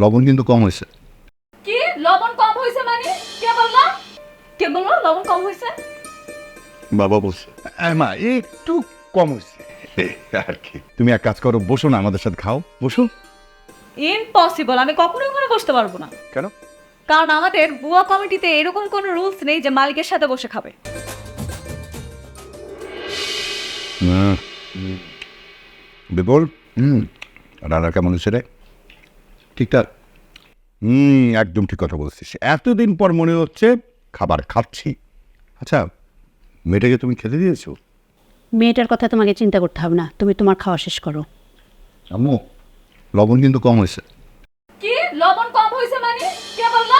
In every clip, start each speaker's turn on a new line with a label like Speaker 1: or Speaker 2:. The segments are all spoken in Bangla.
Speaker 1: লবণ কিন্তু কম হয়েছে।
Speaker 2: কি? লবণ কম হয়েছে মানে? কে বলল? কে বলল লবণ কম হয়েছে?
Speaker 1: বাবা বলছে
Speaker 3: এই মা একটু কম হয়েছে।
Speaker 1: আর কি। তুমি এক কাজ করো বসো না আমাদের সাথে খাও। বসো।
Speaker 2: ইম্পসিবল আমি কখনো ওখানে বসতে পারব না।
Speaker 1: কেন?
Speaker 2: কারণ আমাদের বুয়া কমিটিতে এরকম কোনো রুলস নেই যে মালিকের সাথে বসে খাবে।
Speaker 1: বিপুল হুম রান্না কেমন হচ্ছে রে?
Speaker 3: ঠিকঠাক?
Speaker 1: হুম একদম ঠিক কথা বলছিস। এতদিন পর মনে হচ্ছে খাবার খাচ্ছি। আচ্ছা মেয়েটাকে তুমি খেতে দিয়েছ?
Speaker 4: মেয়েটার কথা তোমাকে চিন্তা করতে হবে না তুমি তোমার খাওয়া শেষ করো।
Speaker 1: আম্মু লবণ কিন্তু কম হয়েছে।
Speaker 2: কি? লবণ কম হয়েছে মানে? কে বলল?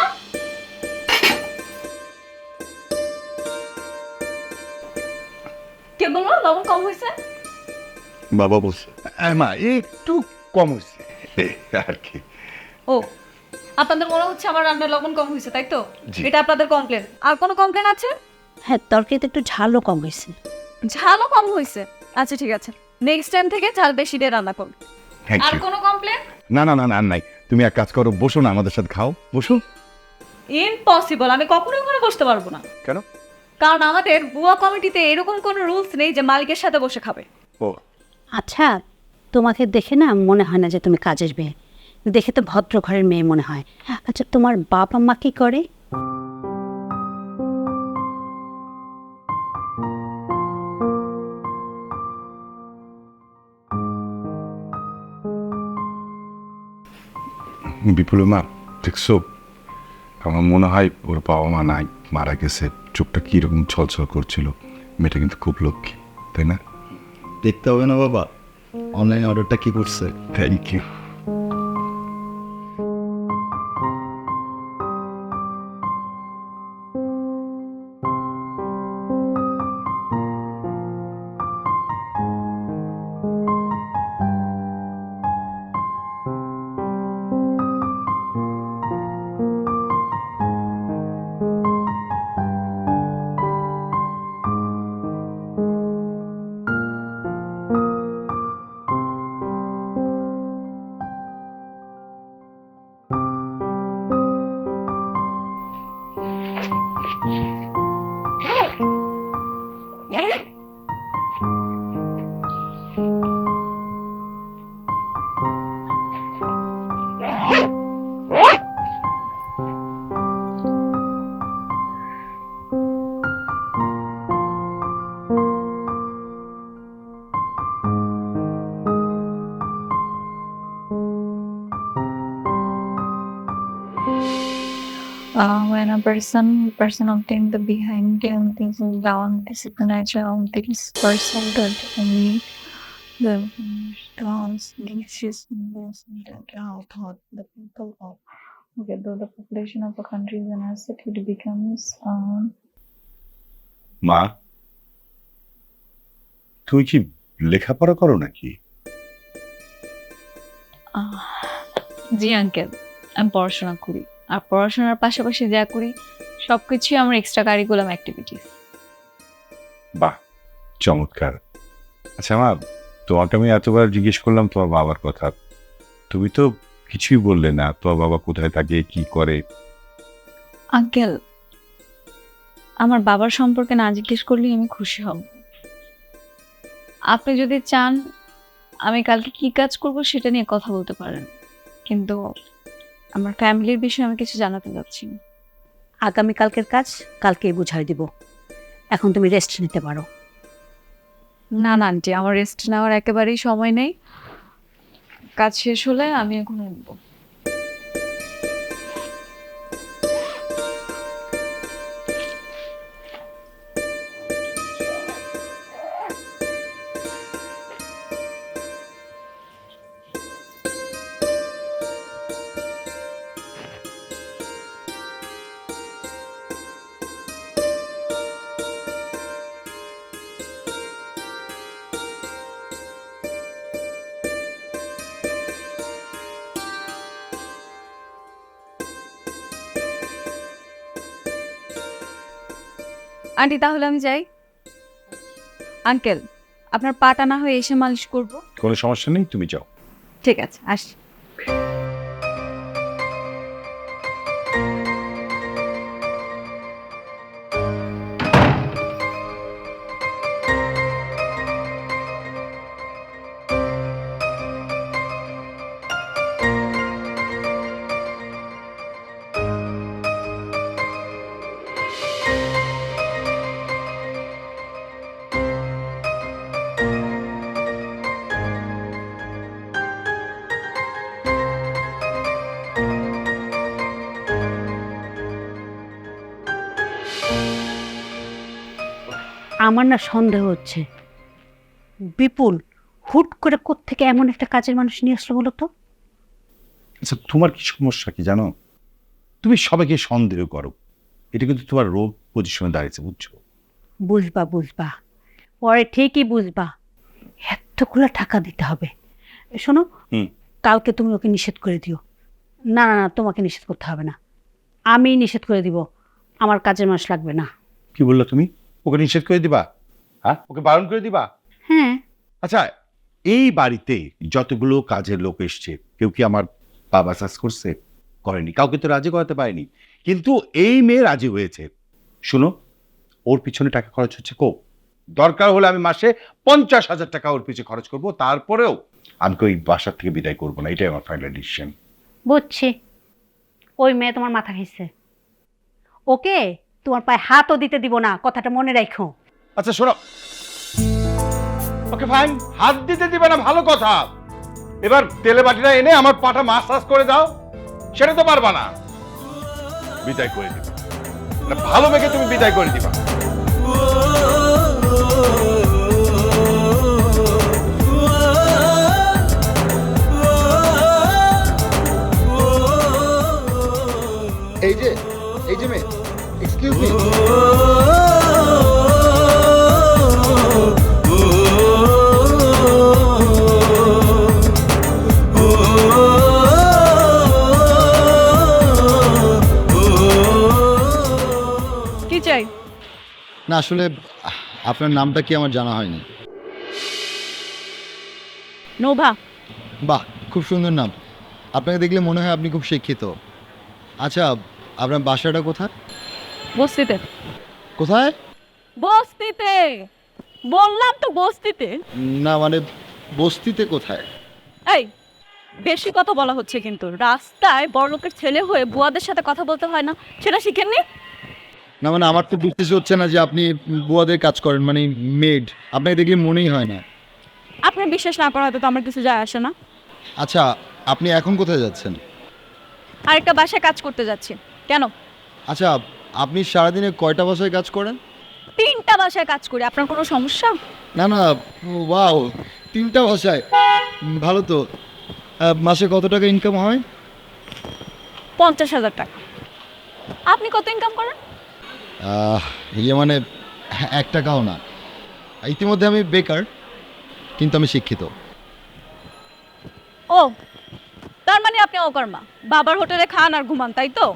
Speaker 2: কে বলল? লবণ কম হয়েছে?
Speaker 1: বাবা বলছে
Speaker 3: এই মা একটু কম হয়েছে।
Speaker 1: আর কি।
Speaker 2: ও আপনাদের মনে হচ্ছে আমার রান্নার লবণ কম হয়েছে তাই তো। এটা আপনাদের কমপ্লেন আর কোনো কমপ্লেন আছে?
Speaker 4: হ্যাঁ তরকারিতে একটু ঝালও কম হয়েছে।
Speaker 2: ঝালও কম হয়েছে? আচ্ছা ঠিক আছে। নেক্সট টাইম থেকে ঝাল বেশি দিয়ে রান্না করুন। আর কোনো কমপ্লেন
Speaker 1: না না না না আর নাই। তুমি এক কাজ করো বসো না আমাদের সাথে খাও। বসো।
Speaker 2: ইম্পসিবল আমি কখনোই ওখানে বসতে পারব না।
Speaker 1: কেন?
Speaker 2: কারণ আমাদের বুয়া কমিটিতে এরকম কোনো রুলস নেই যে মালিকের সাথে বসে খাবে।
Speaker 1: ও।
Speaker 4: আচ্ছা তোমাকে দেখে না মনে হয় না যে তুমি কাজের মেয়ে। দেখে তো ভদ্র ঘরের মেয়ে মনে হয়। আচ্ছা তোমার বাবা মা কি করে?
Speaker 5: বিপুলের মা দেখছ আমার মনে হয় ওর বাবা মা নাই মারা গেছে। চোখটা কীরকম ছলছল করছিল। মেয়েটা কিন্তু খুব লক্ষ্মী তাই না?
Speaker 3: দেখতে হবে না বাবা। অনলাইন অর্ডারটা কি করছে?
Speaker 5: Thank you Yeah.
Speaker 6: Uh, when a person person obtain the behind and things down is supernatural things person that only the downs dishes that out thought the people of okay though the population of a country is an asset it becomes um
Speaker 1: মা তুমি কি লেখাপড়া করো নাকি
Speaker 6: জি আঙ্কেল আমি পড়াশোনা করি আর পড়াশোনার পাশাপাশি যা করি সব কিছুই আমার এক্সট্রা কারিকুলাম অ্যাক্টিভিটিস
Speaker 1: বাহ চমৎকার। আচ্ছা মা তোমাকে আমি এতবার জিজ্ঞেস করলাম তোমার বাবার কথা। তুমি তো কিছুই বললে না তোমার বাবা কোথায় থাকে কি করে?
Speaker 6: আঙ্কেল আমার বাবার সম্পর্কে না জিজ্ঞেস করলেই আমি খুশি হব। আপনি যদি চান আমি কালকে কি কাজ করব সেটা নিয়ে কথা বলতে পারেন। কিন্তু আমার ফ্যামিলির বিষয়ে আমি কিছু জানাতে যাচ্ছি। না
Speaker 4: আগামীকালকের কাজ কালকেই বুঝাই দিব। এখন তুমি রেস্ট নিতে পারো।
Speaker 6: না না আন্টি আমার রেস্ট নেওয়ার একেবারেই সময় নেই। কাজ শেষ হলে আমি এখন উঠবো।
Speaker 2: আন্টি তাহলে আমি যাই। আঙ্কেল আপনার পাটা না হয়ে এসে মালিশ করব।
Speaker 1: কোনো সমস্যা নেই তুমি যাও।
Speaker 2: ঠিক আছে আসি
Speaker 4: আমার না সন্দেহ হচ্ছে। বিপুল হুট করে কোত্থেকে এমন একটা কাজের মানুষ নিয়ে আসলো বলো তো?
Speaker 1: আচ্ছা তোমার কি সমস্যা কি জানো? তুমি সবাইকে সন্দেহ করো। এটা কিন্তু তোমার রোগ পজিশনে দাঁড়িয়েছে বুঝছ?
Speaker 4: বুঝবা বুঝবা। পরে ঠিকই বুঝবা। এতগুলো টাকা দিতে হবে। শোনো কালকে তুমি ওকে নিষেধ করে দিও। না না না তোমাকে নিষেধ করতে হবে না। আমি নিষেধ করে দিব। আমার কাজের মানুষ লাগবে না।
Speaker 1: কি বলল তুমি? ওকে নিষেধ করে দিবা? হ্যাঁ? ওকে বারণ করে দিবা?
Speaker 4: হ্যাঁ।
Speaker 1: আচ্ছা এই বাড়িতে যতগুলো কাজের লোক এসছে কেউ কি আমার বাবা চাষ করছে? করেনি। কাউকে তো রাজি করাতে পারেনি। কিন্তু এই মেয়ে রাজি হয়েছে। শুনো ওর পিছনে টাকা খরচ হচ্ছে কো? দরকার হলে আমি মাসে পঞ্চাশ হাজার টাকা ওর পিছনে খরচ করব তারপরেও আমি ওই বাসার থেকে বিদায় করব না। এটাই আমার ফাইনাল ডিসিশন
Speaker 4: বুঝছি। ওই মেয়ে তোমার মাথা খাইছে। ওকে তোমার পায়ে হাতও দিতে দিব না, কথাটা মনে রাখো।
Speaker 1: আচ্ছা শোনো। ওকে ফাইন হাত দিতে দিবে না, ভালো কথা। এবার তেলে বাটিটা এনে আমার পাটা মাসাজ করে দাও। সেটা তো পারবা না। বিদায় করে দিবা। ভালো মেঘে তুমি বিদায় করে দিবা।
Speaker 2: কি চাই?
Speaker 3: না আসলে আপনার নামটা কি আমার জানা হয়নি।
Speaker 2: নোভা।
Speaker 3: বাহ খুব সুন্দর নাম। আপনাকে দেখলে মনে হয় আপনি খুব শিক্ষিত। আচ্ছা আপনার বাসাটা কোথায়?
Speaker 2: বস্তিতে।
Speaker 3: কোথায়?
Speaker 2: বস্তিতে। বললাম তো বস্তিতে।
Speaker 3: না মানে বস্তিতে কোথায়?
Speaker 2: এই বেশি কথা বলা হচ্ছে কিন্তু। রাস্তায় বড়লোকের ছেলে হয়ে বুয়াদের সাথে কথা বলতে হয় না। সেটা শিখেননি?
Speaker 3: না মানে আমার তো বিশ্বাস হচ্ছে না যে আপনি বুয়াদের কাজ করেন মানে মেড। আপনাকে দেখলে মনেই হয় না।
Speaker 2: আপনার বিশ্বাস না করা হয়তো তো আমার কিছু যায় আসে না।
Speaker 3: আচ্ছা আপনি এখন কোথায় যাচ্ছেন?
Speaker 2: আরেকটা বাসায় কাজ করতে যাচ্ছি। কেন?
Speaker 3: আচ্ছা আপনি সারাদিনে কয়টা বাসায় কাজ করেন?
Speaker 2: তিনটা বাসায় কাজ করি আপনার কোনো সমস্যা?
Speaker 3: না না ওয়াও তিনটা ভাষায় ভালো তো। মাসে কত টাকা ইনকাম হয়?
Speaker 2: পঞ্চাশ হাজার টাকা। আপনি কত ইনকাম করেন?
Speaker 3: ইয়ে মানে এক টাকাও না। ইতিমধ্যে আমি বেকার কিন্তু আমি শিক্ষিত।
Speaker 2: ও তার মানে আপনি অকর্মা। বাবার হোটেলে খান আর ঘুমান তাই তো?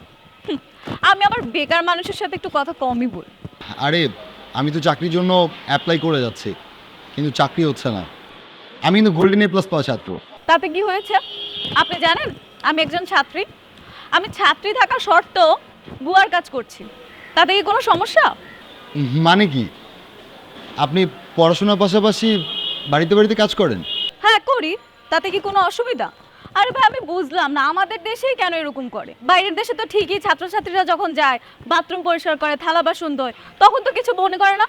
Speaker 2: আমি আমার বেকার মানুষের সাথে একটু কথা কমই বলি।
Speaker 3: আরে আমি তো চাকরির জন্য অ্যাপ্লাই করে যাচ্ছি কিন্তু চাকরি হচ্ছে না। আমি কিন্তু গোল্ডেন এ প্লাস পাওয়া ছাত্র।
Speaker 2: তাতে কি হয়েছে? আপনি জানেন আমি একজন ছাত্রী। আমি ছাত্রী থাকা সত্ত্বেও বুয়ার কাজ করছি। তাতে কি কোনো সমস্যা?
Speaker 3: মানে কি? আপনি পড়াশোনার পাশাপাশি বাড়িতে বাড়িতে কাজ করেন?
Speaker 2: হ্যাঁ করি। তাতে কি কোনো অসুবিধা? আরে ভাই, আমি বুঝলাম না। আমাদের দেশেই কেন এরকম করে? বাইরের দেশে তো ঠিকই ছাত্রছাত্রীরা যখন যায়, বাথরুম পরিষ্কার করে, থালা বাসন ধোয়, তখন তো কিছু মনে করে না।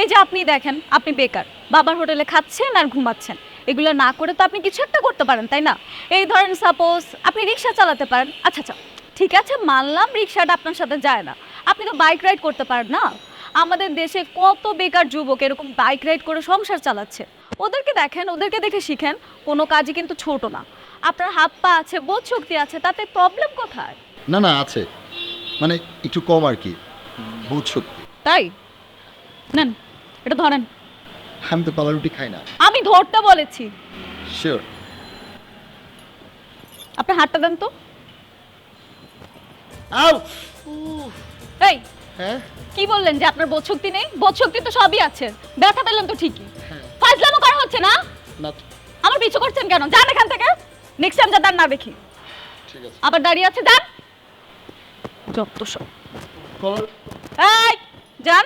Speaker 2: এই যে আপনি দেখেন, আপনি বেকার, বাবার হোটেলে খাচ্ছেন আর ঘুমাচ্ছেন। এগুলো না করে তো আপনি কিছু একটা করতে পারেন, তাই না? এই ধরেন সাপোজ আপনি রিক্সা চালাতে পারেন। আচ্ছা আচ্ছা ঠিক আছে, মানলাম রিক্সাটা আপনার সাথে যায় না। আপনি তো বাইক রাইড করতে পারেন না? আমাদের দেশে কত বেকার যুবক এরকম বাইক রাইড করে সংসার চালাচ্ছে। ওদেরকে দেখেন ওদেরকে দেখে শিখেন কোনো কাজই কিন্তু ছোট না। আপনার হাত পা আছে বোধ শক্তি আছে তাতে প্রবলেম কোথায়?
Speaker 3: না না আছে। মানে একটু কম আর কি বুঝ শক্তি।
Speaker 2: তাই? নেন এটা ধরেন।
Speaker 3: আমি তো কলা রুটি খাই না।
Speaker 2: আমি ধরতে বলেছি।
Speaker 3: শিওর
Speaker 2: আপনার হাতটা দেন তো।
Speaker 3: আউ!
Speaker 2: এই
Speaker 3: হ্যাঁ?
Speaker 2: কি বললেন যে আপনার বোধ শক্তি নেই? বোধ শক্তি তো সবই আছে। ব্যথা পেলেন তো ঠিকই। ফাজলামো করা হচ্ছে না?
Speaker 3: না
Speaker 2: আমার পিছু করছেন কেন? যান এখান থেকে। নেক্সট টাইম যান না দেখি।
Speaker 3: ঠিক আছে।
Speaker 2: আবার দাঁড়িয়ে আছে যান। যত সব। এই যান।